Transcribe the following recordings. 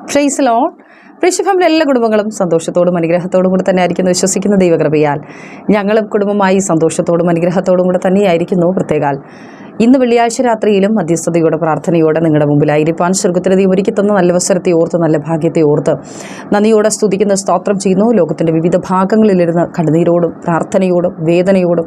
Price loan ഋഷിഫാമിലെ എല്ലാ കുടുംബങ്ങളും സന്തോഷത്തോടും അനുഗ്രഹത്തോടും കൂടെ തന്നെ ആയിരിക്കുന്നു വിശ്വസിക്കുന്ന ദൈവകൃപയാൽ. ഞങ്ങളും കുടുംബമായി സന്തോഷത്തോടും അനുഗ്രഹത്തോടും കൂടെ തന്നെയായിരിക്കുന്നു പ്രത്യേകാൽ. ഇന്ന് വെള്ളിയാഴ്ച രാത്രിയിലും മധ്യസ്ഥതയോടെ പ്രാർത്ഥനയോടെ നിങ്ങളുടെ മുമ്പിലായിരിക്കാൻ സ്വർഗത്തിലെ ദൈവം ഒരുക്കി തന്ന നല്ല അവസരത്തെ ഓർത്ത് നല്ല ഭാഗ്യത്തെ ഓർത്ത് നന്ദിയോടെ സ്തുതിക്കുന്ന സ്തോത്രം ചെയ്യുന്നു. ലോകത്തിന്റെ വിവിധ ഭാഗങ്ങളിലിരുന്ന് കണ്ണുനീരോടും പ്രാർത്ഥനയോടും വേദനയോടും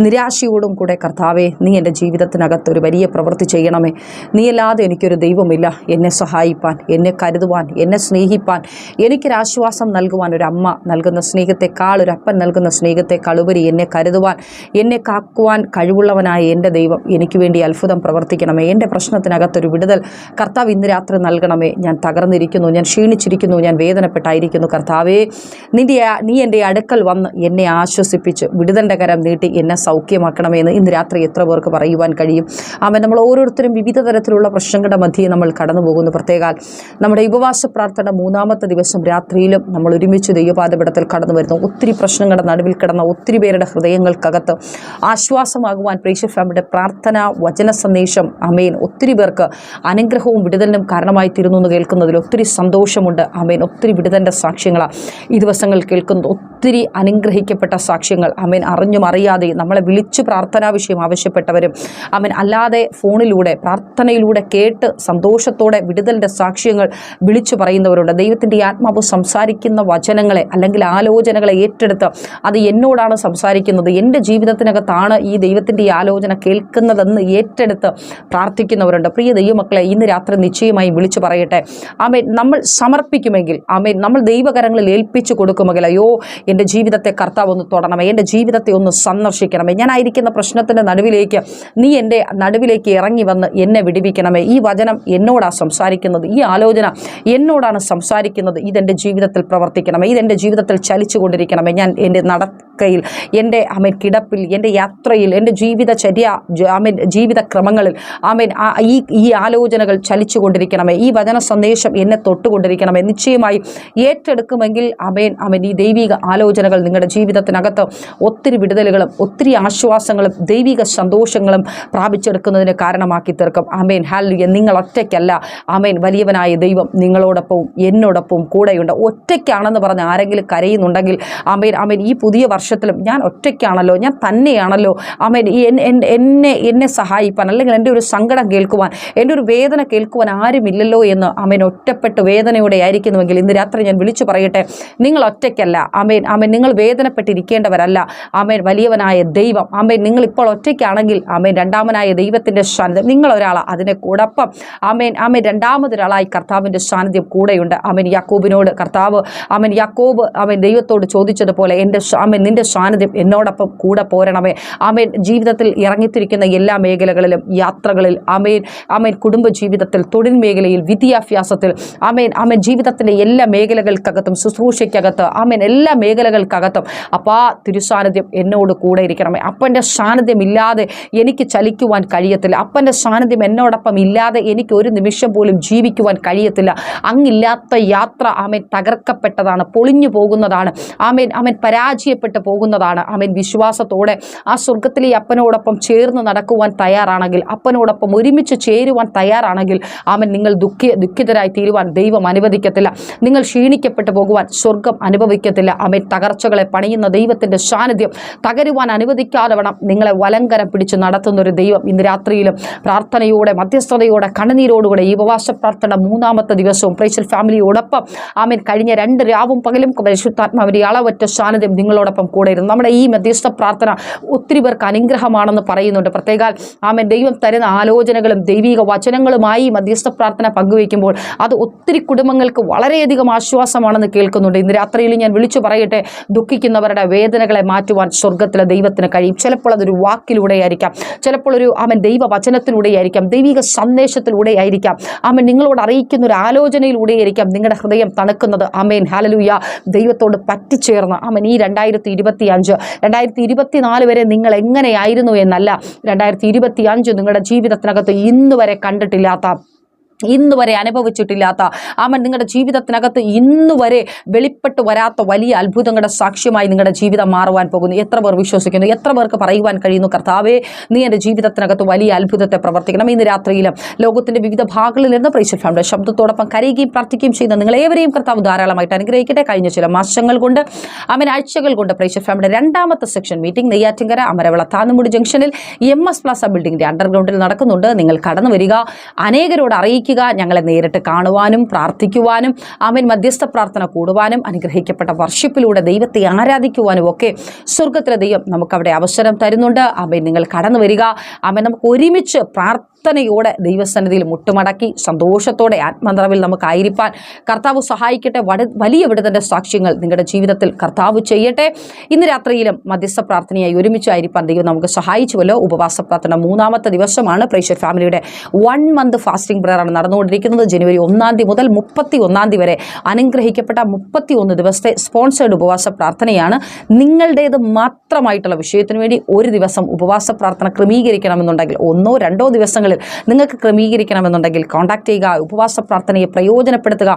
നിരാശയോടും കൂടെ കർത്താവെ നീ എന്റെ ജീവിതത്തിനകത്ത് ഒരു വലിയ പ്രവൃത്തി ചെയ്യണമേ. നീയല്ലാതെ എനിക്കൊരു ദൈവമില്ല. എന്നെ സഹായിപ്പാൻ എന്നെ കരുതുവാൻ എന്നെ സ്നേഹിപ്പാൻ എനിക്കൊരാശ്വാസം നൽകുവാൻ ഒരു അമ്മ നൽകുന്ന സ്നേഹത്തെക്കാൾ ഒരു അപ്പൻ നൽകുന്ന സ്നേഹത്തെക്കാൾ ഉപരി എന്നെ കരുതുവാൻ എന്നെ കാക്കുവാൻ കഴിവുള്ളവനായ എന്റെ ദൈവം എനിക്ക് വേണ്ടി അത്ഭുതം പ്രവർത്തിക്കണമേ. എന്റെ പ്രശ്നത്തിനകത്തൊരു വിടുതൽ കർത്താവ് ഇന്ന് രാത്രി നൽകണമേ. ഞാൻ തകർന്നിരിക്കുന്നു ഞാൻ ക്ഷീണിച്ചിരിക്കുന്നു ഞാൻ വേദനപ്പെട്ടായിരിക്കുന്നു. കർത്താവേ നിന്റെ നീ എന്റെ അടുക്കൽ വന്ന് എന്നെ ആശ്വസിപ്പിച്ച് വിടുതന്റെ കരം നീട്ടി എന്നെ സൗഖ്യമാക്കണമേ എന്ന് ഇന്ന് രാത്രി എത്ര പേർക്ക് പറയുവാൻ കഴിയും. അവൻ നമ്മൾ ഓരോരുത്തരും വിവിധ തരത്തിലുള്ള പ്രശ്നങ്ങളുടെ മധ്യേ നമ്മൾ കടന്നു പോകുന്നു. പ്രത്യേകാൽ നമ്മുടെ ഉപവാസ പ്രാർത്ഥന മൂന്നാമത്തെ ദിവസം രാത്രിയിലും നമ്മൾ ഒരുമിച്ച് ദൈവപാതപിടത്തിൽ കടന്നു വരുന്നു. ഒത്തിരി പ്രശ്നങ്ങളുടെ നടുവിൽ കിടന്ന ഒത്തിരി പേരുടെ ഹൃദയങ്ങൾക്കകത്ത് ആശ്വാസമാകുവാൻ പ്രേക്ഷ ഫാമിലിയുടെ പ്രാർത്ഥന വചന സന്ദേശം. അമേൻ ഒത്തിരി പേർക്ക് അനുഗ്രഹവും വിടുതലിനും കാരണമായി തീരുന്നു എന്ന് കേൾക്കുന്നതിൽ ഒത്തിരി സന്തോഷമുണ്ട്. അമേൻ ഒത്തിരി വിടുതലിന്റെ സാക്ഷ്യങ്ങളാണ് ഈ ദിവസങ്ങൾ കേൾക്കുന്നത്. ഒത്തിരി അനുഗ്രഹിക്കപ്പെട്ട സാക്ഷ്യങ്ങൾ. അമ്മൻ അറിഞ്ഞും അറിയാതെ നമ്മളെ വിളിച്ചു പ്രാർത്ഥനാ വിഷയം ആവശ്യപ്പെട്ടവരും അമ്മൻ അല്ലാതെ ഫോണിലൂടെ പ്രാർത്ഥനയിലൂടെ കേട്ട് സന്തോഷത്തോടെ വിടുതലിന്റെ സാക്ഷ്യങ്ങൾ വിളിച്ചു പറയുന്നവരുണ്ട്. ദൈവത്തിന്റെ ആത്മാവ് സംസാരിക്കുന്ന വചനങ്ങളെ അല്ലെങ്കിൽ ആലോചനകളെ ഏറ്റെടുത്ത് അത് എന്നോടാണ് സംസാരിക്കുന്നത് എന്റെ ജീവിതത്തിനകത്താണ് ഈ ദൈവത്തിന്റെ ആലോചന കേൾക്കുന്നതെന്ന് ഏറ്റെടുത്ത് പ്രാർത്ഥിക്കുന്നവരുണ്ട്. പ്രിയ ദൈവമക്കളെ ഇന്ന് രാത്രി നിശ്ചയമായി വിളിച്ചു പറയട്ടെ. ആമേൻ നമ്മൾ സമർപ്പിക്കുമെങ്കിൽ ആമേൻ നമ്മൾ ദൈവകരങ്ങളിൽ ഏൽപ്പിച്ചു കൊടുക്കുമെങ്കിൽ അയ്യോ എന്റെ ജീവിതത്തെ കർത്താവ് ഒന്ന് തൊടണമേ എന്റെ ജീവിതത്തെ ഒന്ന് സന്ദർശിക്കണമേ. ഞാനായിരിക്കുന്ന പ്രശ്നത്തിന്റെ നടുവിലേക്ക് നീ എന്റെ നടുവിലേക്ക് ഇറങ്ങി വന്ന് എന്നെ വിടിവിക്കണമേ. ഈ വചനം എന്നോടാണ് സംസാരിക്കുന്നത് ഈ ആലോചന എന്നോടാണ് സംസാരിക്കുന്നത്. ഇതെന്റെ ജീവിതത്തിൽ പ്രവർത്തിക്കണമേ ഇതെന്റെ ജീവിതത്തിൽ ചലിച്ചു കൊണ്ടിരിക്കണമേ ഞാൻ എന്റെ നടക്കയിൽ എന്റെ അമേൻ കിടപ്പിൽ എന്റെ യാത്രയിൽ എന്റെ ജീവിതചര്യ ആമേൻ ജീവിതക്രമങ്ങളിൽ ആമേൻ ഈ ഈ ആലോചനകൾ ചലിച്ചു കൊണ്ടിരിക്കണമേ ഈ വചന സന്ദേശം എന്നെ തൊട്ടുകൊണ്ടിരിക്കണമേ. നിശ്ചയമായി ഏറ്റെടുക്കുമെങ്കിൽ അമേൻ അമേൻ ഈ ദൈവിക ആലോചനകൾ നിങ്ങളുടെ ജീവിതത്തിനകത്ത് ഒത്തിരി വിടുതലുകളും ഒത്തിരി ആശ്വാസങ്ങളും ദൈവിക സന്തോഷങ്ങളും പ്രാപിച്ചെടുക്കുന്നതിന് കാരണമാക്കി തീർക്കും. അമേൻ ഹാലുയ നിങ്ങൾ ഒറ്റയ്ക്കല്ല. അമേൻ വലിയവനായ ദൈവം നിങ്ങളോടൊപ്പവും എന്നോടൊപ്പവും കൂടെയുണ്ട്. ഒറ്റയ്ക്കാണെന്ന് പറഞ്ഞ് ആരെങ്കിലും കരയുന്നുണ്ടെങ്കിൽ അമേൻ അമേൻ ഈ പുതിയ വർഷത്തിലും ഞാൻ ഒറ്റയ്ക്കാണല്ലോ. ഞാൻ തന്നെയാണല്ലോ. എൻ- എന്നെ എന്നെ സഹായിപ്പാൻ അല്ലെങ്കിൽ എന്റെ ഒരു സങ്കടം കേൾക്കുവാൻ എന്റെ ഒരു വേദന കേൾക്കുവാൻ ആരുമില്ലല്ലോ എന്ന് അമേൻ ഒറ്റപ്പെട്ട് വേദനയോടെ ആയിരിക്കുന്നുവെങ്കിൽ ഇന്ന് രാത്രി ഞാൻ വിളിച്ചു പറയട്ടെ. നിങ്ങൾ ഒറ്റയ്ക്കല്ല. അമേൻ അമേൻ നിങ്ങൾ വേദനപ്പെട്ടിരിക്കേണ്ടവരല്ല. ആമേൻ. വലിയവനായ ദൈവം. ആമേൻ. നിങ്ങൾ ഇപ്പോൾ ഒറ്റയ്ക്കാണെങ്കിൽ ആമേൻ. രണ്ടാമനായ ദൈവത്തിന്റെ സാന്നിധ്യം. നിങ്ങൾ ഒരാൾ അതിനെ കൂടൊപ്പം. ആമേൻ. ആമേൻ. രണ്ടാമതൊരാളായി കർത്താവിന്റെ സാന്നിധ്യം കൂടെയുണ്ട്. ആമേൻ. യാക്കോബിനോട് കർത്താവ് ആമേൻ. യാക്കോബ് ആമേൻ. ദൈവത്തോട് ചോദിച്ചതുപോലെ എന്റെ ആമേൻ. നിന്റെ സാന്നിധ്യം എന്നോടൊപ്പം കൂടെ പോരണമേ. അമേൻ ജീവിതത്തിൽ ഇറങ്ങിത്തിരിക്കുന്ന എല്ലാ മേഖലകളിലും യാത്രകളിൽ അമേൻ അമേൻ കുടുംബ ജീവിതത്തിൽ തൊഴിൽ മേഖലയിൽ വിദ്യാഭ്യാസത്തിൽ അമേൻ അമേൻ ജീവിതത്തിന്റെ എല്ലാ മേഖലകൾക്കകത്തും ശുശ്രൂഷയ്ക്കകത്ത് അമേൻ എല്ലാ മേഖലകൾക്കകത്തും അപ്പാ തിരുസാന്നിധ്യം എന്നോട് കൂടെ ഇരിക്കണമേ. അപ്പന്റെ സാന്നിധ്യം ഇല്ലാതെ എനിക്ക് ചലിക്കുവാൻ കഴിയത്തില്ല. അപ്പന്റെ സാന്നിധ്യം എന്നോടൊപ്പം ഇല്ലാതെ എനിക്ക് ഒരു നിമിഷം പോലും ജീവിക്കുവാൻ കഴിയത്തില്ല. അങ്ങില്ലാത്ത യാത്ര ആമേൻ തകർക്കപ്പെട്ടതാണ് പൊളിഞ്ഞു പോകുന്നതാണ്. ആമേൻ ആമേൻ പരാജയപ്പെട്ടു പോകുന്നതാണ്. ആമേൻ വിശ്വാസത്തോടെ ആ സ്വർഗത്തിലെ അപ്പനോടൊപ്പം ചേർന്ന് നടക്കുവാൻ തയ്യാറാണെങ്കിൽ അപ്പനോടൊപ്പം ഒരുമിച്ച് ചേരുവാൻ തയ്യാറാണെങ്കിൽ ആമൻ നിങ്ങൾ ദുഃഖി ദുഃഖിതരായി തീരുവാൻ ദൈവം അനുവദിക്കത്തില്ല. നിങ്ങൾ ക്ഷീണിക്കപ്പെട്ടു പോകുവാൻ സ്വർഗം അനുഭവിക്കത്തില്ല. ആമേൻ തകർച്ചകളെ പണിയുന്ന ദൈവത്തിന്റെ സാന്നിധ്യം തകരുവാൻ അനുവദിക്കാതെ വേണം നിങ്ങളെ വലങ്കരം പിടിച്ച് നടത്തുന്ന ഒരു ദൈവം ഇന്ന് രാത്രിയിലും പ്രാർത്ഥനയോടെ മധ്യസ്ഥതയോടെ കണ്ണുനീരോടുകൂടെ ഈ ഉപവാസ പ്രാർത്ഥന മൂന്നാമത്തെ ദിവസവും പ്രേശൽ ഫാമിലിയോടൊപ്പം. ആമേൻ. കഴിഞ്ഞ രണ്ട് രാവും പകലും പരിശുദ്ധാത്മാവിന്റെ അളവറ്റ സാന്നിധ്യം നിങ്ങളോടൊപ്പം കൂടെ ഇരുന്നു. നമ്മുടെ ഈ മധ്യസ്ഥ പ്രാർത്ഥന ഒത്തിരി പേർക്ക് അനുഗ്രഹമാണെന്ന് പറയുന്നുണ്ട്. പ്രത്യേകാൽ ആമേൻ. ദൈവം തരുന്ന ആലോചനകളും ദൈവിക വചനങ്ങളുമായി മധ്യസ്ഥ പ്രാർത്ഥന പങ്കുവയ്ക്കുമ്പോൾ അത് ഒത്തിരി കുടുംബങ്ങൾക്ക് വളരെയധികം ആശ്വാസമാണെന്ന് കേൾക്കുന്നുണ്ട്. ഇന്ന് രാത്രിയിൽ ഞാൻ വിളിച്ചു പറയട്ടെ. ദുഃഖിക്കുന്നവരുടെ വേദനകളെ മാറ്റുവാൻ സ്വർഗത്തിലെ ദൈവത്തിന് കഴിയും. ചിലപ്പോൾ അതൊരു വാക്കിലൂടെ ആയിരിക്കാം ചിലപ്പോൾ ഒരു അവൻ ദൈവ വചനത്തിലൂടെ ആയിരിക്കാം ദൈവിക സന്ദേശത്തിലൂടെ ആയിരിക്കാം ആമൻ നിങ്ങളോട് അറിയിക്കുന്ന ഒരു ആലോചനയിലൂടെ ആയിരിക്കാം നിങ്ങളുടെ ഹൃദയം തണുക്കുന്നത്. അമേൻ ഹാലലൂയ ദൈവത്തോട് പറ്റിച്ചേർന്ന് അവൻ ഈ രണ്ടായിരത്തി ഇരുപത്തി അഞ്ച് രണ്ടായിരത്തി ഇരുപത്തിനാല് വരെ നിങ്ങൾ എങ്ങനെയായിരുന്നു എന്നല്ല. രണ്ടായിരത്തി ഇരുപത്തി അഞ്ച് നിങ്ങളുടെ ജീവിതത്തിനകത്ത് ഇന്ന് വരെ കണ്ടിട്ടില്ലാത്ത ഇന്ന് വരെ അനുഭവിച്ചിട്ടില്ലാത്ത ആമൻ നിങ്ങളുടെ ജീവിതത്തിനകത്ത് ഇന്ന് വരെ വെളിപ്പെട്ട് വരാത്ത വലിയ അത്ഭുതങ്ങളുടെ സാക്ഷ്യമായി നിങ്ങളുടെ ജീവിതം മാറുവാൻ പോകുന്നു. എത്ര പേർ വിശ്വസിക്കുന്നു? എത്ര പേർക്ക് പറയുവാൻ കഴിയുന്നു? കർത്താവേ നീ എന്റെ ജീവിതത്തിനകത്ത് വലിയ അത്ഭുതത്തെ പ്രവർത്തിക്കണം. ഇന്ന് രാത്രിയിലും ലോകത്തിന്റെ വിവിധ ഭാഗങ്ങളിൽ നിന്ന് പ്രൈസൽ ഫാമിന്റെ ശബ്ദത്തോടൊപ്പം കരയുകയും പ്രാർത്ഥിക്കുകയും ചെയ്യുന്ന നിങ്ങളേവരെയും കർത്താവ് ധാരാളമായിട്ട് അനുഗ്രഹിക്കട്ടെ. കഴിഞ്ഞ ചില മാസങ്ങൾ കൊണ്ട് അമൻ ആഴ്ചകൾ കൊണ്ട് പ്രൈസൽ ഫാമിന്റെ രണ്ടാമത്തെ സെക്ഷൻ മീറ്റിംഗ് നെയ്യാറ്റിങ്കര അമരവിള താന്നുമുടി ജംഗ്ഷനിൽ എം എസ് പ്ലാസ ബിൽഡിങ്ങിന്റെ അണ്ടർഗ്രൗണ്ടിൽ നടക്കുന്നുണ്ട്. നിങ്ങൾ കടന്നു വരിക. അനേകരോട് അറിയിക്കുക. ഞങ്ങളെ നേരിട്ട് കാണുവാനും പ്രാർത്ഥിക്കുവാനും അവൻ മധ്യസ്ഥ പ്രാർത്ഥന കൂടുവാനും അനുഗ്രഹിക്കപ്പെട്ട വർഷിപ്പിലൂടെ ദൈവത്തെ ആരാധിക്കുവാനും ഒക്കെ സ്വർഗത്തിലെ ദൈവം നമുക്കവിടെ അവസരം തരുന്നുണ്ട്. അവൻ നിങ്ങൾ കടന്നു വരിക. അവൻ നമുക്ക് ഒരുമിച്ച് പ്രാർത്ഥനയോടെ ദൈവസന്നിധിയിൽ മുട്ടുമടക്കി സന്തോഷത്തോടെ ആത്മനിറവിൽ നമുക്കായിരിക്കാൻ കർത്താവ് സഹായിക്കട്ടെ. വലിയ വിടുതന്റെ സാക്ഷ്യങ്ങൾ നിങ്ങളുടെ ജീവിതത്തിൽ കർത്താവ് ചെയ്യട്ടെ. ഇന്ന് രാത്രിയിലും മധ്യസ്ഥ പ്രാർത്ഥനയായി ഒരുമിച്ചായിരിക്കാൻ ദൈവം നമുക്ക് സഹായിച്ചുവല്ലോ. ഉപവാസ പ്രാർത്ഥന മൂന്നാമത്തെ ദിവസമാണ്. പ്രേഷർ ഫാമിലിയുടെ വൺ മന്ത് ഫാസ്റ്റിംഗ് പ്രയറാണ് നടന്നുകൊണ്ടിരിക്കുന്നത്. ജനുവരി ഒന്നാം തീയതി മുതൽ മുപ്പത്തി ഒന്നാം തീയതി വരെ അനുഗ്രഹിക്കപ്പെട്ട മുപ്പത്തി ഒന്ന് ദിവസത്തെ സ്പോൺസേഡ് ഉപവാസ പ്രാർത്ഥനയാണ്. നിങ്ങളുടേത് മാത്രമായിട്ടുള്ള വിഷയത്തിന് വേണ്ടി ഒരു ദിവസം ഉപവാസ പ്രാർത്ഥന ക്രമീകരിക്കണമെന്നുണ്ടെങ്കിൽ ഒന്നോ രണ്ടോ ദിവസങ്ങളിൽ നിങ്ങൾക്ക് ക്രമീകരിക്കണമെന്നുണ്ടെങ്കിൽ കോൺടാക്ട് ചെയ്യുക ഉപവാസ പ്രാർത്ഥനയെ പ്രയോജനപ്പെടുത്തുക.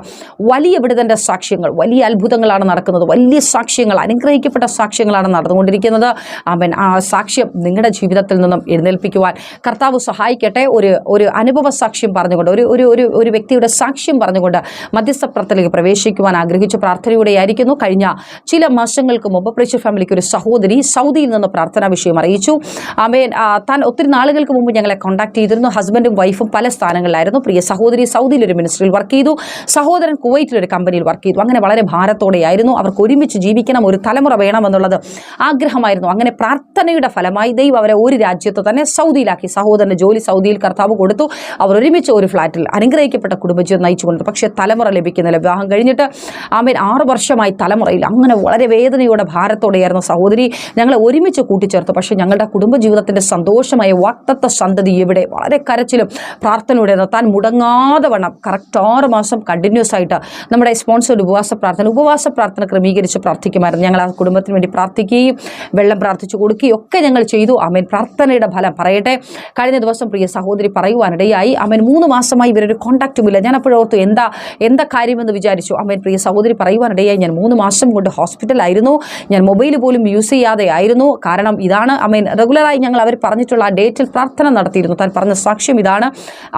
വലിയ വിടുതന്റെ സാക്ഷ്യങ്ങൾ വലിയ അത്ഭുതങ്ങളാണ് നടക്കുന്നത്. വലിയ സാക്ഷ്യങ്ങൾ അനുഗ്രഹിക്കപ്പെട്ട സാക്ഷ്യങ്ങളാണ് നടന്നുകൊണ്ടിരിക്കുന്നത്. അവൻ ആ സാക്ഷ്യം നിങ്ങളുടെ ജീവിതത്തിൽ നിന്നും എഴുന്നേൽപ്പിക്കുവാൻ കർത്താവ് സഹായിക്കട്ടെ. ഒരു ഒരു അനുഭവ സാക്ഷ്യം പറഞ്ഞുകൊണ്ട് ഒരു ഒരു ഒരു ഒരു വ്യക്തിയുടെ സാക്ഷ്യം പറഞ്ഞുകൊണ്ട് മധ്യസ്ഥ പ്രാർത്ഥനയിലേക്ക് പ്രവേശിക്കുവാൻ ആഗ്രഹിച്ച പ്രാർത്ഥനയോടെയായിരിക്കുന്നു. കഴിഞ്ഞ ചില മാസങ്ങൾക്ക് മുമ്പ് പ്രേക്ഷ ഫാമിലിക്ക് ഒരു സഹോദരി സൗദിയിൽ നിന്ന് പ്രാർത്ഥനാ വിഷയം അറിയിച്ചു. ആമേൻ. താൻ ഒത്തിരി നാളുകൾക്ക് മുമ്പ് ഞങ്ങളെ കോൺടാക്ട് ചെയ്തിരുന്നു. ഹസ്ബൻഡും വൈഫും പല സ്ഥാനങ്ങളിലായിരുന്നു. പ്രിയ സഹോദരി സൗദിയിൽ ഒരു മിനിസ്ട്രിയിൽ വർക്ക് ചെയ്തു. സഹോദരൻ കുവൈറ്റിൽ ഒരു കമ്പനിയിൽ വർക്ക് ചെയ്തു. അങ്ങനെ വളരെ ഭാരത്തോടെയായിരുന്നു. അവർക്ക് ഒരുമിച്ച് ജീവിക്കണം ഒരു തലമുറ വേണമെന്നുള്ളത് ആഗ്രഹമായിരുന്നു. അങ്ങനെ പ്രാർത്ഥനയുടെ ഫലമായി ദൈവം അവരെ ഒരു രാജ്യത്ത് തന്നെ സൗദിയിലാക്കി. സഹോദരന് ജോലി സൗദിയിൽ കർത്താവ് കൊടുത്തു. അവർ ഒരുമിച്ച് ഒരു ഫ്ലാറ്റിൽ അനുഗ്രഹിക്കപ്പെട്ട കുടുംബജീവിതം നയിച്ചു കൊണ്ടു പക്ഷേ തലമുറ ലഭിക്കുന്നില്ല. വിവാഹം കഴിഞ്ഞിട്ട് ആമേൻ ആറ് വർഷമായി തലമുറയിൽ അങ്ങനെ വളരെ വേദനയോടെ ഭാരത്തോടെയായിരുന്നു സഹോദരി. ഞങ്ങളെ ഒരുമിച്ച് കൂട്ടിച്ചേർത്തു. പക്ഷേ ഞങ്ങളുടെ കുടുംബജീവിതത്തിന്റെ സന്തോഷമായ വാക്തത്വ സന്തതി ഇവിടെ വളരെ കരച്ചിലും പ്രാർത്ഥനയുടെ താൻ മുടങ്ങാതെ വണ്ണം. കറക്റ്റ് ആറ് മാസം കണ്ടിന്യൂസ് ആയിട്ട് നമ്മുടെ സ്പോൺസേഡ് ഉപവാസ പ്രാർത്ഥന ഉപവാസ പ്രാർത്ഥന ക്രമീകരിച്ച് പ്രാർത്ഥിക്കുമായിരുന്നു. ഞങ്ങൾ ആ കുടുംബത്തിന് വേണ്ടി പ്രാർത്ഥിക്കുകയും വെള്ളം പ്രാർത്ഥിച്ചു കൊടുക്കുകയും ഒക്കെ ഞങ്ങൾ ചെയ്തു. അമേൻ പ്രാർത്ഥനയുടെ ഫലം പറയട്ടെ. കഴിഞ്ഞ ദിവസം പ്രിയ സഹോദരി പറയുവാനിടയായി അമേൻ മൂന്ന് മാസമായി ഇവരൊരു കോൺടാക്റ്റുമില്ല ഞാൻ അപ്പോഴോർത്തു എന്താ എന്താ കാര്യമെന്ന് വിചാരിച്ചു. അമേൻ പ്രിയ സഹോദരി പറയുവാനിടയായി ഞാൻ മൂന്ന് മാസം കൊണ്ട് ഹോസ്പിറ്റലായിരുന്നു ഞാൻ മൊബൈൽ പോലും യൂസ് ചെയ്യാതെ ആയിരുന്നു. കാരണം ഇതാണ് അമേൻ റെഗുലറായി ഞങ്ങൾ അവർ പറഞ്ഞിട്ടുള്ള ആ ഡേറ്റിൽ പ്രാർത്ഥന നടത്തിയിരുന്നു. താൻ പറഞ്ഞ സാക്ഷ്യം ഇതാണ്.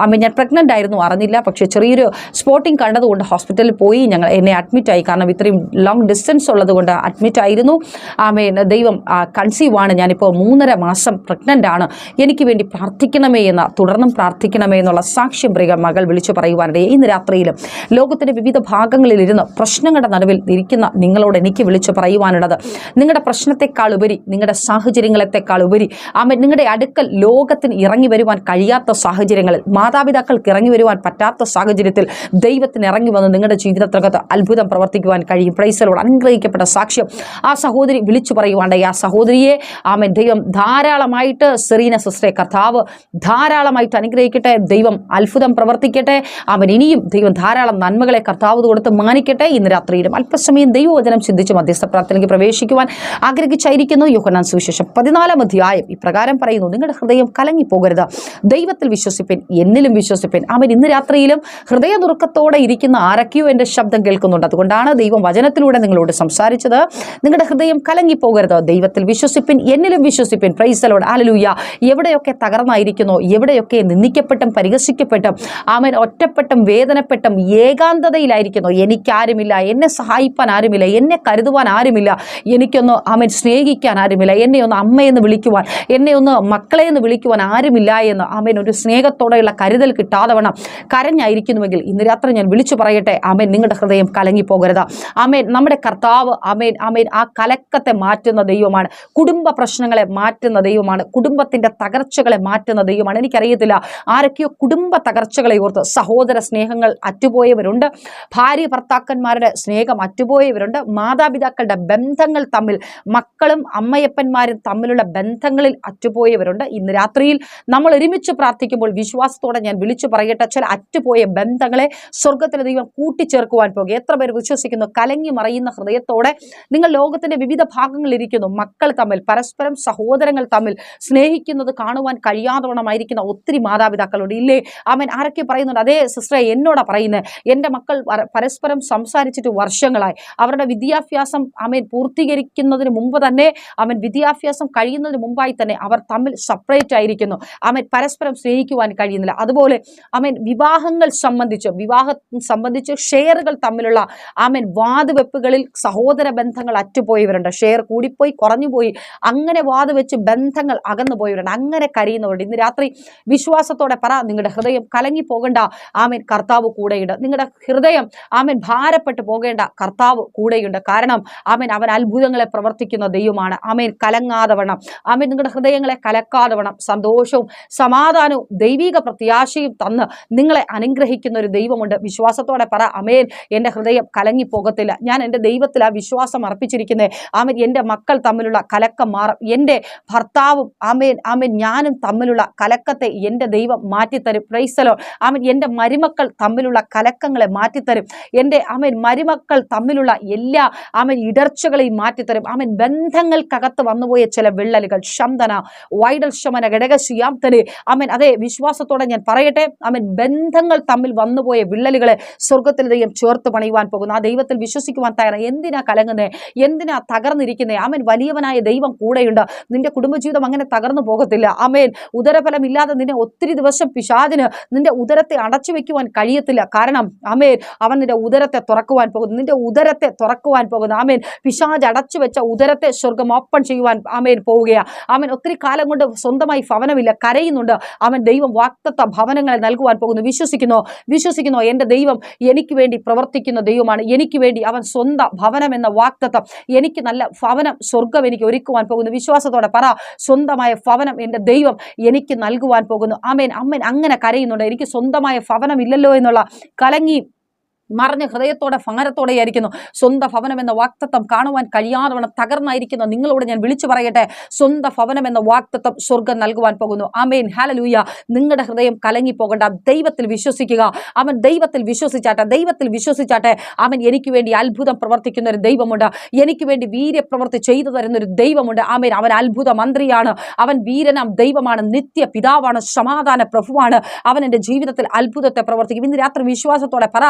അമ്മ ഞാൻ പ്രഗ്നന്റ് ആയിരുന്നു അറിഞ്ഞില്ല. പക്ഷേ ചെറിയൊരു സ്പോട്ടിംഗ് കണ്ടതുകൊണ്ട് ഹോസ്പിറ്റലിൽ പോയി ഞങ്ങൾ എന്നെ അഡ്മിറ്റായി കാരണം ഇത്രയും ലോങ് ഡിസ്റ്റൻസ് ഉള്ളതുകൊണ്ട് അഡ്മിറ്റ് ആയിരുന്നു. ആമേ ദൈവം കൺസീവ് ആണ്. ഞാനിപ്പോൾ മൂന്നര മാസം പ്രഗ്നന്റ് ആണ്. എനിക്ക് വേണ്ടി പ്രാർത്ഥിക്കണമേ എന്ന് തുടർന്നും പ്രാർത്ഥിക്കണമേ എന്നുള്ള സാക്ഷ്യം പ്രിയ മകൾ വിളിച്ചു പറയുവാനിടയെ ഇന്ന് രാത്രിയിലും ലോകത്തിന്റെ വിവിധ ഭാഗങ്ങളിലിരുന്ന് പ്രശ്നങ്ങളുടെ നടുവിൽ ഇരിക്കുന്ന നിങ്ങളോട് എനിക്ക് വിളിച്ചു പറയുവാനുള്ളത് നിങ്ങളുടെ പ്രശ്നത്തെക്കാൾ ഉപരി നിങ്ങളുടെ സാഹചര്യങ്ങളെത്തേക്കാൾ ഉപരി ആമേ നിങ്ങളുടെ അടുക്കൽ ലോകത്തിന് ഇറങ്ങി വരുവാൻ കഴിയാത്ത സാഹചര്യങ്ങളിൽ മാതാപിതാക്കൾക്ക് ഇറങ്ങി വരുവാൻ പറ്റാത്ത സാഹചര്യത്തിൽ ദൈവത്തിന് ഇറങ്ങി വന്ന് നിങ്ങളുടെ ജീവിതത്തിനകത്ത് അത്ഭുതം പ്രവർത്തിക്കുവാൻ കഴിയും. പ്രൈസലോട് അനുഗ്രഹിക്കപ്പെട്ട സാക്ഷ്യം. ആ സഹോദരി വിളിച്ചു പറയുവാണ്ടായി ആ സഹോദരിയെ ആമെ ദൈവം ധാരാളമായിട്ട് സെറീന സിസ്റ്ററെ കർത്താവ് ധാരാളമായിട്ട് അനുഗ്രഹിക്കട്ടെ. ദൈവം അത്ഭുതം പ്രവർത്തിക്കട്ടെ. അവൻ ഇനിയും ദൈവം ധാരാളം നന്മകളെ കർത്താവ് കൊടുത്ത് മാനിക്കട്ടെ. ഇന്ന് രാത്രിയിലും അല്പസമയം ദൈവവചനം ചിന്തിച്ച് മധ്യസ്ഥ പ്രാർത്ഥനയ്ക്ക് പ്രവേശിക്കുവാൻ ആഗ്രഹിച്ചായിരിക്കുന്നു. യോഹനാൻ സുവിശേഷം പതിനാലാം അധ്യായം. ഇപ്രകാരം പറയുന്നു നിങ്ങളുടെ ഹൃദയം കലങ്ങിപ്പോകരുത്. ദൈവത്തിൽ വിശ്വസിപ്പൻ എന്നിലും വിശ്വസിപ്പൻ. അവൻ ഇന്ന് രാത്രിയിലും ഹൃദയനുറുക്കത്തോടെ ഇരിക്കുന്ന ആരൊക്കെയോ എന്റെ ശബ്ദം കേൾക്കുന്നുണ്ട്. അതുകൊണ്ടാണ് ദൈവം വചനത്തിലൂടെ നിങ്ങളോട് സംസാരിച്ചത്. നിങ്ങളുടെ ഹൃദയം കലങ്ങിപ്പോകരുത്. ദൈവത്തിൽ വിശ്വസിപ്പൻ എന്നിലും വിശ്വസിപ്പൻ. പ്രൈസലോട് ആലലൂയ എവിടെയൊക്കെ തകർന്നായിരിക്കുന്നോ എവിടെയൊക്കെ നിന്ദിക്കപ്പെട്ടും പരിഹസിക്കപ്പെട്ടും അവൻ ഒറ്റപ്പെട്ടും വേദനപ്പെട്ടും ഏകാന്തതയിലായിരിക്കുന്നു എനിക്കാരുമില്ല എന്നെ സഹായിപ്പാൻ ആരുമില്ല എന്നെ കരുതുവാൻ ആരുമില്ല എനിക്കൊന്ന് അവൻ സ്നേഹിക്കാൻ ആരുമില്ല എന്നെ ഒന്ന് അമ്മയെന്ന് വിളിക്കുവാൻ എന്നെ ഒന്ന് മക്കളെ എന്ന് വിളിക്കുവാൻ ആരുമില്ല എന്ന് അവൻ ഒരു സ്നേഹത്തോടെയുള്ള കരുതൽ കിട്ടാതെ വണ്ണം കരഞ്ഞായിരിക്കുന്നുവെങ്കിൽ ഇന്ന് രാത്രി ഞാൻ വിളിച്ചു പറയട്ടെ. അമേൻ നിങ്ങളുടെ ഹൃദയം കലങ്ങിപ്പോകരുത്. അമേൻ നമ്മുടെ കർത്താവ് അമേൻ അമേൻ ആ കലക്കത്തെ മാറ്റുന്ന ദൈവമാണ്. കുടുംബ പ്രശ്നങ്ങളെ മാറ്റുന്ന ദൈവമാണ്. കുടുംബത്തിന്റെ തകർച്ചകളെ മാറ്റുന്ന ദൈവമാണ്. എനിക്കറിയത്തില്ല ആരൊക്കെയോ കുടുംബ തകർച്ചകളെ ഓർത്ത് സഹോദര സ്നേഹങ്ങൾ അറ്റുപോയവരുണ്ട്. ഭാര്യ ഭർത്താക്കന്മാരുടെ സ്നേഹം അറ്റുപോയവരുണ്ട്. മാതാപിതാക്കളുടെ ബന്ധങ്ങൾ തമ്മിൽ മക്കളും അമ്മയപ്പന്മാരും തമ്മിലുള്ള ബന്ധങ്ങളിൽ അറ്റുപോയവരുണ്ട്. ഇന്ന് രാത്രിയിൽ നമ്മൾ ഒരുമിച്ച് പ്രാർത്ഥിക്കുമ്പോൾ വിശ്വാസത്തോടെ ഞാൻ വിളിച്ചു പറയട്ടെ. ചില അറ്റുപോയ ബന്ധങ്ങളെ സ്വർഗത്തിലെ ദൈവം കൂട്ടിച്ചേർക്കുവാൻ പോകുക എത്ര പേര് വിശ്വസിക്കുന്നു? കലങ്ങി മറയുന്ന ഹൃദയത്തോടെ നിങ്ങൾ ലോകത്തിന്റെ വിവിധ ഭാഗങ്ങളിരിക്കുന്നു മക്കൾ തമ്മിൽ പരസ്പരം സഹോദരങ്ങൾ തമ്മിൽ സ്നേഹിക്കുന്നത് കാണുവാൻ കഴിയാതോണമായിരിക്കുന്ന ഒത്തിരി മാതാപിതാക്കളുണ്ട്. ഇല്ലേ? അവൻ ആരൊക്കെ പറയുന്നുണ്ട്? അതേ സിസ്റ്ററെ എന്നോടാ പറയുന്നത്. എന്റെ മക്കൾ പരസ്പരം സംസാരിച്ചിട്ട് വർഷങ്ങളായി. അവരുടെ വിദ്യാഭ്യാസം അവൻ പൂർത്തീകരിക്കുന്നതിന് മുമ്പ് തന്നെ അവൻ വിദ്യാഭ്യാസം കഴിയുന്നതിന് മുമ്പായി തന്നെ അവർ തമ്മിൽ സെപ്പറേറ്റ് ആയിരിക്കുന്നു. അവൻ പരസ്പരം സ്നേഹിക്കുവാൻ കഴിയുന്നില്ല. അതുപോലെ ആമേൻ വിവാഹങ്ങൾ സംബന്ധിച്ച് വിവാഹം സംബന്ധിച്ച് ഷെയറുകൾ തമ്മിലുള്ള ആമേൻ വാതുവെപ്പുകളിൽ സഹോദര ബന്ധങ്ങൾ അറ്റുപോയവരുണ്ട്. ഷെയർ കൂടിപ്പോയി കുറഞ്ഞുപോയി അങ്ങനെ വാതുവെച്ച് ബന്ധങ്ങൾ അകന്നു പോയവരുണ്ട് അങ്ങനെ കരയുന്നവരുണ്ട്. ഇന്ന് രാത്രി വിശ്വാസത്തോടെ പറ നിങ്ങളുടെ ഹൃദയം കലങ്ങി പോകണ്ട ആമേൻ കർത്താവ് കൂടെയുണ്ട്. നിങ്ങളുടെ ഹൃദയം ആമേൻ ഭാരപ്പെട്ടു പോകേണ്ട കർത്താവ് കൂടെയുണ്ട്. കാരണം ആമേൻ അവൻ അത്ഭുതങ്ങളെ പ്രവർത്തിക്കുന്ന ദൈവമാണ്. ആമേൻ കലങ്ങാതെ വേണം ആമേൻ നിങ്ങളുടെ ഹൃദയങ്ങളെ കലക്കാതെ വേണം സന്തോഷവും സമാധാനവും ദൈവിക പ്രത്യാശയും തന്ന് നിങ്ങളെ അനുഗ്രഹിക്കുന്ന ഒരു ദൈവമുണ്ട്. വിശ്വാസത്തോടെ പറ അമേൻ. എന്റെ ഹൃദയം കലങ്ങിപ്പോകത്തില്ല. ഞാൻ എന്റെ ദൈവത്തിൽ ആ വിശ്വാസം അർപ്പിച്ചിരിക്കുന്നത് ആമേൻ. എന്റെ മക്കൾ തമ്മിലുള്ള കലക്കം മാറും. എന്റെ ഭർത്താവും ആമേൻ ആമേൻ ഞാനും തമ്മിലുള്ള കലക്കത്തെ എന്റെ ദൈവം മാറ്റിത്തരും. പ്രൈസലോ ആമേൻ. എന്റെ മരുമക്കൾ തമ്മിലുള്ള കലക്കങ്ങളെ മാറ്റിത്തരും. എന്റെ ആമേൻ മരുമക്കൾ തമ്മിലുള്ള എല്ലാ ആമേൻ ഇടർച്ചകളെയും മാറ്റിത്തരും. ആമേൻ. ബന്ധങ്ങൾക്കകത്ത് വന്നുപോയ ചില വിള്ളലുകൾ. ശന്തന വൈഡൽ ശമന ഘടകശിയാംതന് ആമേൻ അതെ വിശ്വാസത്തോടെ ഞാൻ പറയട്ടെ. ആമേൻ ബന്ധങ്ങൾ തമ്മിൽ വന്നുപോയ വിള്ളലുകളെ സ്വർഗത്തിൽ ദൈവം ചേർത്ത് പണിയുവാൻ പോകുന്നു. ആ ദൈവത്തിൽ വിശ്വസിക്കുവാൻ തയ്യാറാണ്. എന്തിനാ കലങ്ങുന്നത് എന്തിനാ തകർന്നിരിക്കുന്നത് ആമേൻ വലിയവനായ ദൈവം കൂടെയുണ്ട്. നിന്റെ കുടുംബജീവിതം അങ്ങനെ തകർന്നു പോകത്തില്ല. ആമേൻ ഉദരഫലമില്ലാതെ നിന്നെ ഒത്തിരി ദിവസം പിശാദിന് നിന്റെ ഉദരത്തെ അടച്ചു വെക്കുവാൻ കഴിയത്തില്ല. കാരണം ആമേൻ അവൻ നിന്റെ ഉദരത്തെ തുറക്കുവാൻ പോകുന്നു. നിന്റെ ഉദരത്തെ തുറക്കുവാൻ പോകുന്നു. ആമേൻ പിശാജ് അടച്ചു വെച്ച ഉദരത്തെ സ്വർഗം ഓപ്പൺ ചെയ്യുവാൻ ആമേൻ പോവുകയാണ് ആമേൻ ഒത്തിരി കാലം കൊണ്ട് സ്വന്തമായി ഭവനമില്ല. കരയുന്നുണ്ട്. അവൻ ദൈവം വാക്തത്വ ഭവനങ്ങളെ നൽകുവാൻ പോകുന്നു. വിശ്വസിക്കുന്നു വിശ്വസിക്കുന്നു. എന്റെ ദൈവം എനിക്ക് വേണ്ടി പ്രവർത്തിക്കുന്ന ദൈവമാണ്. എനിക്ക് വേണ്ടി അവൻ സ്വന്തം ഭവനം എന്ന വാക്തത്വം എനിക്ക് നല്ല ഭവനം സ്വർഗം എനിക്ക് ഒരുക്കുവാൻ പോകുന്നു. വിശ്വാസത്തോടെ പറ സ്വന്തമായ ഭവനം എന്റെ ദൈവം എനിക്ക് നൽകുവാൻ പോകുന്നു. ആമേൻ അമ്മൻ അങ്ങനെ കരയുന്നുണ്ട്. എനിക്ക് സ്വന്തമായ ഭവനം ഇല്ലല്ലോ എന്നുള്ള കലങ്ങി മറിഞ്ഞ ഹൃദയത്തോടെ ഭാരത്തോടെ ആയിരിക്കുന്നു. സ്വന്തം ഭവനം എന്ന വാക്തത്വം കാണുവാൻ കഴിയാതെ തകർന്നായിരിക്കുന്നു നിങ്ങളോട് ഞാൻ വിളിച്ചു പറയട്ടെ. സ്വന്തം ഭവനം എന്ന വാക്തത്വം സ്വർഗം നൽകുവാൻ പോകുന്നു. അമേൻ ഹാലലൂയ നിങ്ങളുടെ ഹൃദയം കലങ്ങി പോകണ്ട ദൈവത്തിൽ വിശ്വസിക്കുക. അവൻ ദൈവത്തിൽ വിശ്വസിച്ചാട്ടെ. ദൈവത്തിൽ വിശ്വസിച്ചാട്ടെ. അവൻ എനിക്ക് വേണ്ടി അത്ഭുതം പ്രവർത്തിക്കുന്ന ഒരു ദൈവമുണ്ട്. എനിക്ക് വേണ്ടി വീര്യപ്രവൃത്തി ചെയ്തു തരുന്ന ഒരു ദൈവമുണ്ട്. ആമേൻ. അവൻ അത്ഭുത മന്ത്രിയാണ്. അവൻ വീരനാം ദൈവമാണ്. നിത്യ പിതാവാണ് സമാധാന പ്രഭുവാണ് അവൻ എന്റെ ജീവിതത്തിൽ അത്ഭുതത്തെ പ്രവർത്തിക്കും. ഇന്ന് രാത്രി വിശ്വാസത്തോടെ പറ.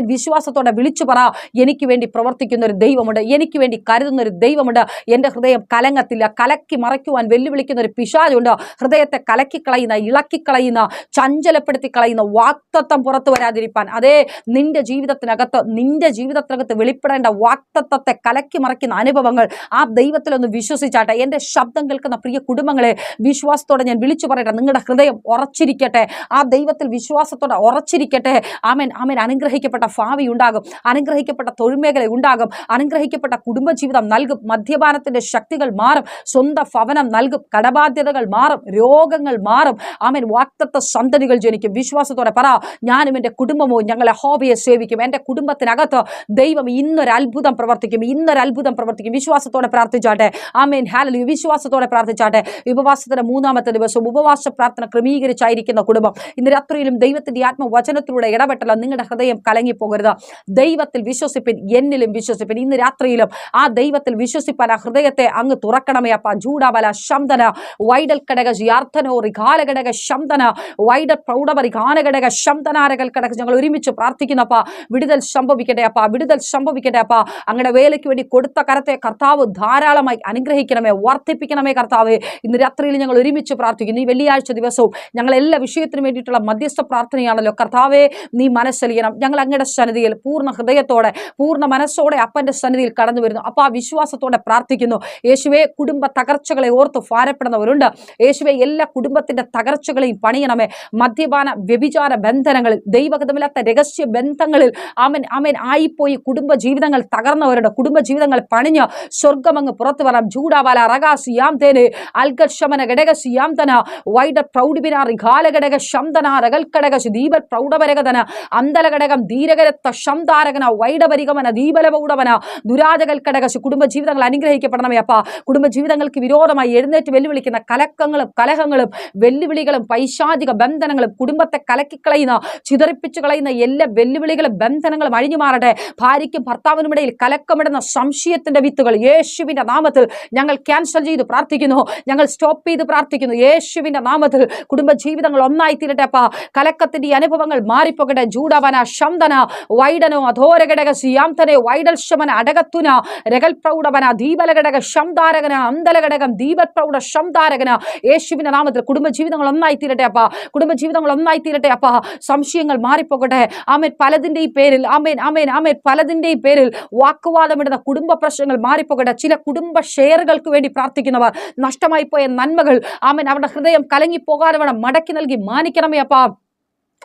വിശ്വാസത്തോടെ വിളിച്ചു പറ. എനിക്ക് വേണ്ടി പ്രവർത്തിക്കുന്ന ഒരു ദൈവമുണ്ട്. എനിക്ക് വേണ്ടി കരുതുന്ന ഒരു ദൈവമുണ്ട്. എന്റെ ഹൃദയം കലങ്ങത്തില്ല. കലക്കി മറയ്ക്കുവാൻ വെല്ലുവിളിക്കുന്ന ഒരു പിശാചുണ്ട്. ഹൃദയത്തെ കലക്കിക്കളയുന്ന ഇളക്കിക്കളയുന്ന ചഞ്ചലപ്പെടുത്തി കളയുന്ന വാക്തത്വം പുറത്തു വരാതിരിപ്പാൻ. അതേ നിന്റെ ജീവിതത്തിനകത്ത് നിന്റെ ജീവിതത്തിനകത്ത് വെളിപ്പെടേണ്ട വാക്തത്വത്തെ കലക്കി മറയ്ക്കുന്ന അനുഭവങ്ങൾ ആ ദൈവത്തിലൊന്ന് വിശ്വസിച്ചാട്ടെ. എന്റെ ശബ്ദം കേൾക്കുന്ന പ്രിയ കുടുംബങ്ങളെ വിശ്വാസത്തോടെ ഞാൻ വിളിച്ചു പറയട്ടെ. നിങ്ങളുടെ ഹൃദയം ഉറച്ചിരിക്കട്ടെ. ആ ദൈവത്തിൽ വിശ്വാസത്തോടെ ഉറച്ചിരിക്കട്ടെ. ആമൻ ആമൻ. അനുഗ്രഹിക്കപ്പെട്ട ഭാവി ഉണ്ടാകും അനുഗ്രഹിക്കപ്പെട്ട തൊഴിൽമേഖല ഉണ്ടാകും അനുഗ്രഹിക്കപ്പെട്ട കുടുംബജീവിതം നൽകും മദ്യപാനത്തിന്റെ ശക്തികൾ മാറും സ്വന്തം ഭവനം നൽകും കടബാധ്യതകൾ മാറും രോഗങ്ങൾ മാറും. ആമൻ. വാക്തത്വ സന്തതികൾ ജനിക്കും. വിശ്വാസത്തോടെ പറ ഞാനും എന്റെ കുടുംബമോ ഞങ്ങളെ ഹോബിയെ സേവിക്കും. എന്റെ കുടുംബത്തിനകത്ത് ദൈവം ഇന്നൊരു അത്ഭുതം പ്രവർത്തിക്കും. ഇന്നൊരു അത്ഭുതം പ്രവർത്തിക്കും. വിശ്വാസത്തോടെ പ്രാർത്ഥിച്ചാട്ടെ. ആമേൻ. ഹാലലി വിശ്വാസത്തോടെ പ്രാർത്ഥിച്ചാട്ടെ. ഉപവാസത്തിന്റെ മൂന്നാമത്തെ ദിവസം ഉപവാസ പ്രാർത്ഥന ക്രമീകരിച്ചായിരിക്കുന്ന കുടുംബം. ഇന്ന് രാത്രിയിലും ദൈവത്തിന്റെ ആത്മവചനത്തിലൂടെ ഇടപെട്ടല്ല. നിങ്ങളുടെ ഹൃദയം കലങ്ങിപ്പോകരുത് ദൈവത്തിൽ വിശ്വസിപ്പിൻ എന്നിലും വിശ്വസിപ്പിൻ. ഇന്ന് രാത്രിയിലും ആ ദൈവത്തിൽ വിശ്വസിപ്പാൻ ആ ഹൃദയത്തെ അങ്ങ് തുറക്കണമേ അപ്പ. ജൂഡാബല ശബ്ദന വൈഡൽ കടക ജിയാർത്ഥനോ റികാലഘടക ശബ്ദന വൈഡൽ പ്രൗഢവ റികാനഘടക ശന്തനാരകൽ കടക ഞങ്ങൾ ഒരുമിച്ച് പ്രാർത്ഥിക്കുന്നപ്പ വിടുതൽ സംഭവിക്കട്ടെ അപ്പ. വിടുതൽ സംഭവിക്കട്ടെ അപ്പ. അങ്ങയുടെ വേലയ്ക്ക് വേണ്ടി കൊടുത്ത കരത്തെ കർത്താവ് ധാരാളമായി അനുഗ്രഹിക്കണമേ വർദ്ധിപ്പിക്കണമേ കർത്താവ്. ഇന്ന് രാത്രിയിൽ ഞങ്ങൾ ഒരുമിച്ച് പ്രാർത്ഥിക്കുന്നു. ഈ വെള്ളിയാഴ്ച ദിവസവും ഞങ്ങൾ എല്ലാ വിഷയത്തിനും വേണ്ടിയിട്ടുള്ള മധ്യസ്ഥ പ്രാർത്ഥനയാണല്ലോ. കർത്താവെ നീ മനസ്സലിയണം. ഞങ്ങൾ അങ്ങയുടെ സന്നിധിയിൽ പൂർണ ഹൃദയത്തോടെ പൂർണ മനസ്സോടെ അപ്പന്റെ സന്നിധിയിൽ കടന്നു വരുന്നു. അപ്പോൾ ആ വിശ്വാസത്തോടെ പ്രാർത്ഥിക്കുന്നു. യേശുവെ കുടുംബ തകർച്ചകളെ ഓർത്ത് ഭാരപ്പെടുന്നവരുണ്ട്. യേശുവെ എല്ലാ കുടുംബത്തിന്റെ തകർച്ചകളെയും പണിയണമേ. മദ്യപാന വ്യഭിചാര ബന്ധനങ്ങളിൽ ദൈവഗതമില്ലാത്ത രഹസ്യ ബന്ധങ്ങളിൽ അവൻ അവൻ ആയിപ്പോയി. കുടുംബ ജീവിതങ്ങൾ തകർന്നവരുടെ കുടുംബ ജീവിതങ്ങൾ പണിഞ്ഞ് സ്വർഗമങ്ങ് പുറത്തു വരാം. ജൂഡാവാല റഗാസ് യാം തേന് അൽഗർഷമന ഘടകസ് യാം തന വൈഡ പ്രൗഢിബിനാറി ഘാലഘടക ശംതന രകൽക്കടക ദീപ പ്രൗഢപരകതന അന്തലഘടകം ധീര വീരകരത്ത ശംതാരകന വൈഡപരിഗമന ദീപലപൗടവന ദുരാജകൽക്കടകശു കുടുംബ ജീവിതങ്ങൾ അനുഗ്രഹിക്കപ്പെടണമേ അപ്പ. കുടുംബ ജീവിതങ്ങൾക്ക് വിരോധമായി എഴുന്നേറ്റ് വെല്ലുവിളിക്കുന്ന കലക്കങ്ങളും കലഹങ്ങളും വെല്ലുവിളികളും പൈശാചിക ബന്ധനങ്ങളും കുടുംബത്തെ കലക്കിക്കളയുന്ന ചിതറിപ്പിച്ചു കളയുന്ന എല്ലാ വെല്ലുവിളികളും ബന്ധനങ്ങളും അഴിഞ്ഞു മാറട്ടെ. ഭാര്യയ്ക്കും ഭർത്താവിനും ഇടയിൽ കലക്കമിടുന്ന സംശയത്തിന്റെ വിത്തുകൾ യേശുവിന്റെ നാമത്തിൽ ഞങ്ങൾ ക്യാൻസൽ ചെയ്ത് പ്രാർത്ഥിക്കുന്നു. ഞങ്ങൾ സ്റ്റോപ്പ് ചെയ്ത് പ്രാർത്ഥിക്കുന്നു. യേശുവിന്റെ നാമത്തിൽ കുടുംബ ജീവിതങ്ങൾ ഒന്നായി തീരട്ടെ അപ്പ. കലക്കത്തിന്റെ അനുഭവങ്ങൾ മാറിപ്പോകട്ടെ. ജൂഡവന ശംദന വൈഡനോ അധോരഘടക സിയാംതനെ വൈഡൽ ശമന അടകത്തുന രകൽ പ്രൗഢവന ദീപലഘടക ശംദാരകന അന്തലഘടകം ദീപപ്രൗഢ ശംധാരകന യേശുവിന്റെ നാമത്തിൽ കുടുംബജീവിതങ്ങൾ ഒന്നായി തീരട്ടെ അപ്പ. കുടുംബജീവിതങ്ങൾ ഒന്നായി തീരട്ടെ അപ്പ. സംശയങ്ങൾ മാറിപ്പോകട്ടെ. ആമേൻ. പലതിന്റെയും പേരിൽ ആമേൻ ആമേൻ ആമേൻ. പലതിന്റെയും പേരിൽ വാക്കുവാദമിടുന്ന കുടുംബ പ്രശ്നങ്ങൾ മാറിപ്പോകട്ടെ. ചില കുടുംബ ഷെയറുകൾക്ക് വേണ്ടി പ്രാർത്ഥിക്കുന്നവർ നഷ്ടമായി പോയ നന്മകൾ ആമേൻ അവരുടെ ഹൃദയം കലങ്ങിപ്പോകാതെ മടക്കി നൽകി മാനിക്കണമേ അപ്പാ.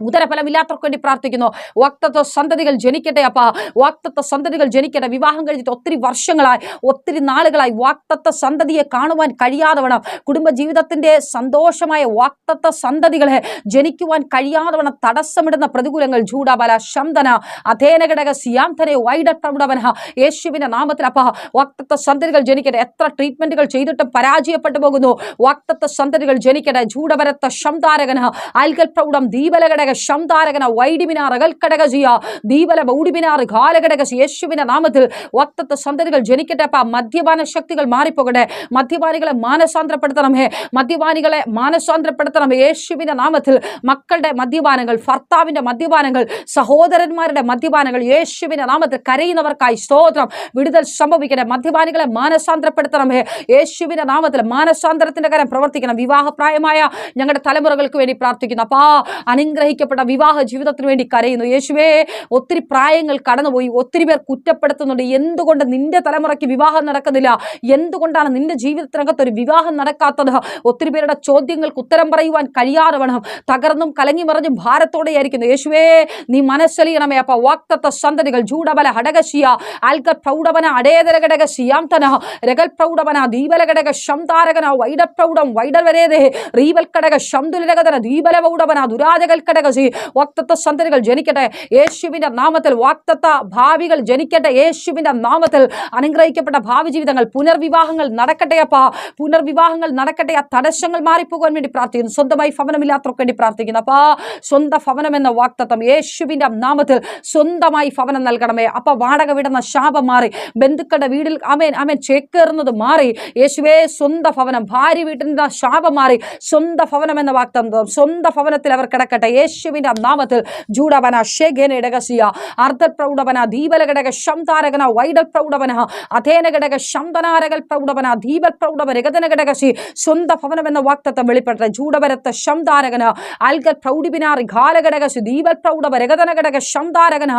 ഉദരഫലമില്ലാത്തവർക്ക് വേണ്ടി പ്രാർത്ഥിക്കുന്നു. വക്തത്വ സന്തതികൾ ജനിക്കട്ടെ അപ്പ. വാക്തത്വ സന്തതികൾ ജനിക്കട്ടെ. വിവാഹം കഴിഞ്ഞിട്ട് ഒത്തിരി വർഷങ്ങളായി ഒത്തിരി നാളുകളായി വാക്തത്വ സന്തതിയെ കാണുവാൻ കഴിയാതെ വേണം കുടുംബജീവിതത്തിന്റെ സന്തോഷമായ വാക്തത്വ സന്തതികളെ ജനിക്കുവാൻ കഴിയാതെ വേണം തടസ്സമിടുന്ന പ്രതികൂലങ്ങൾ ചൂടാബല ശന്തന അധേനഘടക സിയാന്തനെ വൈഡട്ടമുടവന യേശുവിന്റെ നാമത്തിൽ അപ്പ. വാക്തത്വ സന്തതികൾ ജനിക്കട്ടെ. എത്ര ട്രീറ്റ്മെന്റുകൾ ചെയ്തിട്ടും പരാജയപ്പെട്ടു പോകുന്നു. വാക്തത്വ സന്തതികൾ ജനിക്കട്ടെ. ചൂടവരത്ത ശംതാരകന അൽഗൽ പ്രൗഢം ദീപലഘടക ശംതാരകന വൈഡിമിനാർ അകൽക്കടകജിയ ദീപല ബൗഡിമിനാർ ഘാലഘടകസി യേശുവിന്റെ നാമത്തിൽ വാക്തത്വ സന്തതികൾ ജനിക്കട്ടെ അപ്പ മദ്യപാന ശക്തികൾ മാറിപ്പോകട്ടെ. മദ്യപാനികളെ മാനസാന്തരപ്പെടുത്തണമേ. മദ്യപാനികളെ മാനസാന്തരപ്പെടുത്തണമേ. യേശുവിന്റെ നാമത്തിൽ മക്കളുടെ മദ്യപാനങ്ങൾ ഭർത്താവിന്റെ മദ്യപാനങ്ങൾ സഹോദരന്മാരുടെ മദ്യപാനങ്ങൾ യേശുവിന്റെ നാമത്തിൽ കരയുന്നവർക്കായി സ്തോത്രം. വിടുതൽ സംഭവിക്കട്ടെ. മദ്യപാനികളെ മാനസാന്തരപ്പെടുത്തണമേ. യേശുവിന്റെ നാമത്തിൽ മാനസാന്തരത്തിന്റെ കരം പ്രവർത്തിക്കണം. വിവാഹപ്രായമായ ഞങ്ങളുടെ തലമുറകൾക്ക് വേണ്ടി പ്രാർത്ഥിക്കുന്നു. അപ്പാ അനുഗ്രഹിക്കപ്പെട്ട വിവാഹ ജീവിതത്തിന് വേണ്ടി കരയുന്നു. യേശുവേ ഒത്തിരി പ്രായങ്ങൾ കടന്നുപോയി. ഒത്തിരി പേർ കുറ്റപ്പെടുത്തുന്നുണ്ട്. എന്തുകൊണ്ട് നിന്റെ തലമുറയ്ക്ക് വിവാഹം നടക്കുന്നില്ല? എന്തുകൊണ്ടാണ് നിന്റെ ജീവിതത്തിനകത്ത് ഒരു വിവാഹം നടക്കാത്തത്? ഒത്തിരി പേരുടെ ചോദ്യങ്ങൾക്ക് ഉത്തരം പറയുവാൻ കഴിയാതെ വേണം തകർന്നും കലങ്ങി മറിഞ്ഞും ഭാരത്തോടെയായിരിക്കുന്നു യേശുവേ നീ മനസ്സലിയണമേ അപ്പ. വാക്തത്വ സന്തതികൾ ജൂഡബല ഹടകശിയ ആൽക പ്രൗഢവന അടേതര ഘടക ശിയാംതന രഗൽ പ്രൗഢവന ദീപല ഘടക ശംതാരകന വൈഡ പ്രൗഢം വൈഡർ വരേതേ റീവൽ ഘടക ശംതുലരകതന ദീപല പൗഢവന ദുരാജകൽ ഘടകശി വാക്തത്വ സന്തതികൾ ജനിക്കട്ടെ. യേശുവിന്റെ നാമത്തിൽ വാക്തത്വ ഭാവികൾ ജനിക്കട്ടെ. യേശുവിന്റെ നാമത്തിൽ അനുഗ്രഹിക്കപ്പെട്ട ഭാവി ജീവിതങ്ങൾ പുനർവിവാഹങ്ങൾ നടക്കട്ടെ അപ്പ. പുനർവിവാഹങ്ങൾ നടക്കട്ടെ. ആ തടസ്സങ്ങൾ മാറിപ്പോകാൻ വേണ്ടി പ്രാർത്ഥിക്കുന്നു. സ്വന്തമായി ഭവനമില്ലാത്തവർക്ക് വേണ്ടി പ്രാർത്ഥിക്കുന്നു അപ്പാ. സ്വന്ത ഭവനം എന്ന വാക്തത്വം യേശുവിന്റെ നാമത്തിൽ സ്വന്തമായി ഭവനം നൽകണമേ. അപ്പ വാടക വിടുന്ന ശാപം മാറി. ബന്ധുക്കളുടെ വീടിൽ അമേൻ അമേൻ ചേക്കേറുന്നത് മാറി. യേശുവേ സ്വന്ത ഭവനം ഭാര്യ വീട്ടിൽ നിന്ന് ശാപം മാറി. സ്വന്തം ഭവനം എന്ന വാക്തത്വം സ്വന്തം ഭവനത്തിൽ അവർ കിടക്കട്ടെ. യേശുവിന്റെ നാമത്തിൽ ജൂഡവന ഷേഗേന ഇടകസിയ അർദ്ധപ്രൗഢവന ദീപലഘടക ശംതാരകന വൈഡൽ പ്രൗഢവന അധേന ഘടക ശംതനാരകൽ പ്രൗഢവന ദീപൽ പ്രൗഢവ രഗതന ഘടകശി സ്വന്ത ഭവനം എന്ന വാക്തത്വം വെളിപ്പെട്ട ജൂഡവരത്ത ശംതാരകന അൽഗൽ പ്രൗഢിബിനാർ ഘാലഘടകശി ദീപൽ പ്രൗഢവ രഗതന ഘടക ശംതാരകന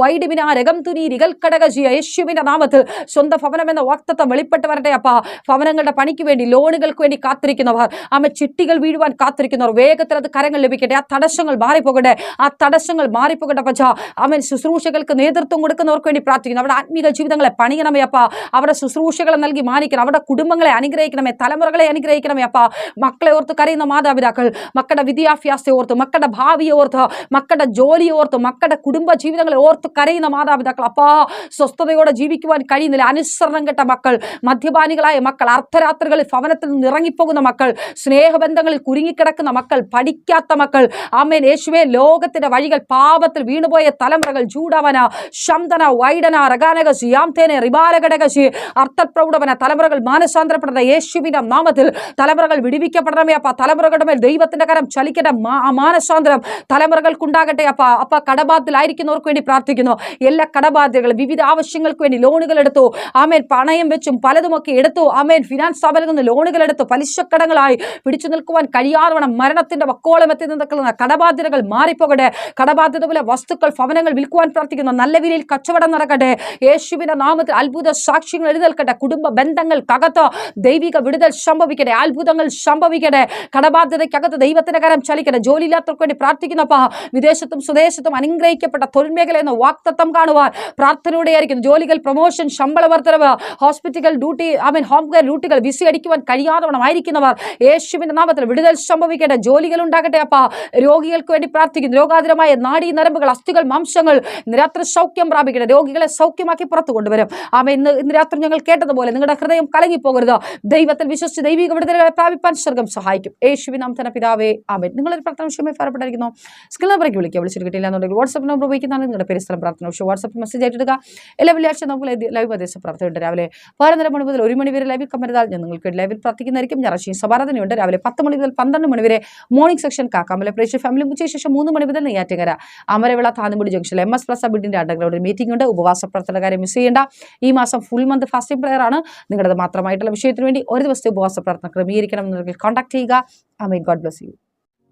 വൈഡിബിനാ രഗം തുനി രികൽ ഘടകശി യേശുവിന്റെ നാമത്തിൽ സ്വന്ത ഭവനം എന്ന വാക്തത്വം വെളിപ്പെട്ട് വരട്ടെ അപ്പ ഭവനങ്ങളുടെ പണിക്ക് വേണ്ടി ലോണുകൾക്ക് വേണ്ടി കാത്തിരിക്കുന്നവർ അമ്മ ചിട്ടികൾ വീഴുവാൻ കാത്തിരിക്കുന്നവർ വേഗത്തിൽ അത് കരങ്ങൾ ലഭിക്കട്ടെ ആ തടസ്സങ്ങൾ മാറിപ്പോകട്ടെ? ആ തടസ്സങ്ങൾ മാറിപ്പോകട്ടെ പച്ച അവൻ ശുശ്രൂഷകൾക്ക് നേതൃത്വം കൊടുക്കുന്നവർക്ക് വേണ്ടി പ്രാർത്ഥിക്കുന്നു. അവരുടെ ആത്മീക ജീവിതങ്ങളെ പണിയണമേ അപ്പ. അവരുടെ ശുശ്രൂഷകളെ നൽകി മാനിക്കണം. അവരുടെ കുടുംബങ്ങളെ അനുഗ്രഹിക്കണമേ. തലമുറകളെ അനുഗ്രഹിക്കണമേ അപ്പ. മക്കളെ ഓർത്ത് കരയുന്ന മാതാപിതാക്കൾ മക്കളുടെ വിദ്യാഭ്യാസത്തെ ഓർത്ത് മക്കളുടെ ഭാവിയെ ഓർത്ത് മക്കളുടെ ജോലിയെ ഓർത്ത് മക്കളുടെ കുടുംബ ജീവിതങ്ങളെ ഓർത്ത് കരയുന്ന മാതാപിതാക്കൾ അപ്പാ. സ്വസ്ഥതയോടെ ജീവിക്കുവാൻ കഴിയുന്നില്ല. അനുസരണം കെട്ട മക്കൾ മദ്യപാനികളായ മക്കൾ അർദ്ധരാത്രികളിൽ ഭവനത്തിൽ നിന്ന് ഇറങ്ങിപ്പോകുന്ന മക്കൾ സ്നേഹബന്ധങ്ങളിൽ കുരുങ്ങിക്കിടക്കുന്ന മക്കൾ പഠിക്കാത്ത മക്കൾ ആമേൻ യേശുവേ ലോകത്തിന്റെ വഴികൾ പാപത്തിൽ വീണുപോയ തലമുറകൾ ചൂടവന ശംതന വൈഡന റഗാനകശി യാംതേനെ റിബാലഘടകശി അർത്ഥപ്രൗഢവന തലമുറകൾ മാനസാന്തരപ്പെടുന്ന യേശുവിന്റെ നാമത്തിൽ തലമുറകൾ വിടിവിക്കപ്പെടണമേ അപ്പ. തലമുറകളുടെ മേൽ ദൈവത്തിന്റെ കരം ചലിക്കട്ടെ മാനസാന്തരം തലമുറകൾക്കുണ്ടാകട്ടെ അപ്പ. അപ്പ കടബാധത്തിലായിരിക്കുന്നവർക്ക് വേണ്ടി പ്രാർത്ഥിക്കുന്നു. എല്ലാ കടബാധ്യതകളും വിവിധ ആവശ്യങ്ങൾക്ക് വേണ്ടി ലോണുകൾ എടുത്തു. ആമേൻ. പണയം വെച്ചും പലതുമൊക്കെ എടുത്തു. ആമേൻ. ഫിനാൻസ് സ്ഥാപനങ്ങളിൽ നിന്ന് ലോണുകൾ എടുത്തു. പലിശക്കടങ്ങളായി പിടിച്ചു നിൽക്കുവാൻ കഴിയാതെ മരണത്തിന്റെ വക്കോളം എത്തി നിൽക്കുന്ന കടബാധ്യതകൾ മാറിപ്പോകട്ടെ. കടബാധ്യത പോലെ വസ്തുക്കൾ ഭവനങ്ങൾ വിൽക്കുവാൻ പ്രാർത്ഥിക്കുന്ന. നല്ല വിലയിൽ കച്ചവടം നടക്കട്ടെ. യേശുവിന്റെ നാമത്തിൽ അത്ഭുത സാക്ഷ്യങ്ങൾ എഴുതൽക്കട്ടെ കുടുംബ ബന്ധങ്ങൾക്കകത്ത് ദൈവിക വിടുതൽ സംഭവിക്കട്ടെ. അത്ഭുതങ്ങൾ സംഭവിക്കട്ടെ. കടബാധ്യതയ്ക്കകത്ത് ദൈവത്തിന്റെ കരം ചലിക്കട്ടെ. ജോലിയില്ലാത്തവർക്ക് വേണ്ടി പ്രാർത്ഥിക്കുന്നപ്പ വിദേശത്തും സ്വദേശത്തും അനുഗ്രഹിക്കപ്പെട്ട തൊഴിൽ മേഖല എന്ന വാക്തത്വം കാണുവാൻ പ്രാർത്ഥനയോടെയായിരിക്കും ജോലികൾ പ്രൊമോഷൻ ശമ്പള വർധനവ് hospital duty I mean home care ഡ്യൂട്ടികൾ വിസി അടിക്കുവാൻ കഴിയാതെ ആയിരിക്കുന്നവർ യേശുവിന്റെ നാമത്തിൽ വിടുതൽ സംഭവിക്കട്ടെ. ജോലികൾ ഉണ്ടാകട്ടെ അപ്പ. രോഗികൾ രോഗികൾക്ക് വേണ്ടി പ്രാർത്ഥിക്കുന്നു. രോഗാതിരമായ നാടി നരമ്പുകൾ അസ്ഥികൾ മാംസങ്ങൾ ഇന്ന് രാത്രി സൗഖ്യം പ്രാപിക്കണം രോഗികളെ സൗഖ്യമാക്കി പുറത്തു കൊണ്ടുവരും. ആമ ഇന്ന് ഇന്ന് രാത്രി ഞങ്ങൾ കേട്ടതുപോലെ നിങ്ങളുടെ ഹൃദയം കലങ്ങിപ്പോകരുത്. ദൈവത്തിൽ വിശ്വസിച്ച് ദൈവിക വിടുതലുകളെ പ്രാപിപ്പാൻ സ്വർഗം സഹായിക്കും. യേശുവിനാം തന്നെ പിതാവേ ആമേൻ. നിങ്ങളൊരു പ്രാർത്ഥന വിഷയമായി ഫലപ്പെട്ടിരിക്കുന്നു. സ്കിൽ നമ്പറേക്ക് വിളിക്കുക. വിളിച്ചിട്ട് കിട്ടില്ല എന്നുണ്ടെങ്കിൽ വാട്സ്ആപ്പ് നമ്പർ ഉപയോഗിക്കുന്നതാണ് നിങ്ങളുടെ പേര് സ്ഥലം പ്രാർത്ഥന വിഷയം. വാട്സ്ആപ്പ് മെസ്സേജ് ആയിട്ടെടുക്കുക എല്ലാ വെള്ളിയാഴ്ച നമുക്ക് ലൈവ് പ്രദേശം പ്രാർത്ഥനയുണ്ട്. രാവിലെ പതിനൊന്നര മണി മുതൽ ഒരു മണി വരെ ലൈവിൽ കമ്മരുതാൽ ഞാൻ നിങ്ങൾക്ക് ലൈവിൽ പ്രാർത്ഥിക്കുന്നതായിരിക്കും. ഞായറാഴ്ചയും സമാരാധനയുണ്ട്. രാവിലെ പത്ത് മണി മുതൽ പന്ത്രണ്ട് മണി വരെ മോർണിംഗ് സെക്ഷൻ കാക്കാമല പ്രേക്ഷക ഫാമിലി ഉച്ചയ്ക്ക് ശേഷം മൂന്ന് മണി മുതൽ നെയ്യാറ്റിങ്ങര അമരവിള താന്നുമുടി ജംഗ്ഷനിൽ എം എസ് പ്ലസ് ബിഡിന്റെ അണ്ടർഗ്രൗണ്ടിൽ മീറ്റിംഗ് ഉണ്ട്. ഉപവാസ പ്രാർത്ഥനക്കാരെ മിസ് ചെയ്യേണ്ട. ഈ മാസം ഫുൾ മന്ത് ഫാസ്റ്റിംഗ് പ്രയർ ആണ്. നിങ്ങളുടെ മാത്രമായിട്ടുള്ള വിഷയത്തിന് വേണ്ടി ഒരു ദിവസത്തെ ഉപവാസ പ്രാർത്ഥന ക്രമീകരിക്കണം എന്നുണ്ടെങ്കിൽ കോൺടാക്ട് ചെയ്യുക. I amen God bless you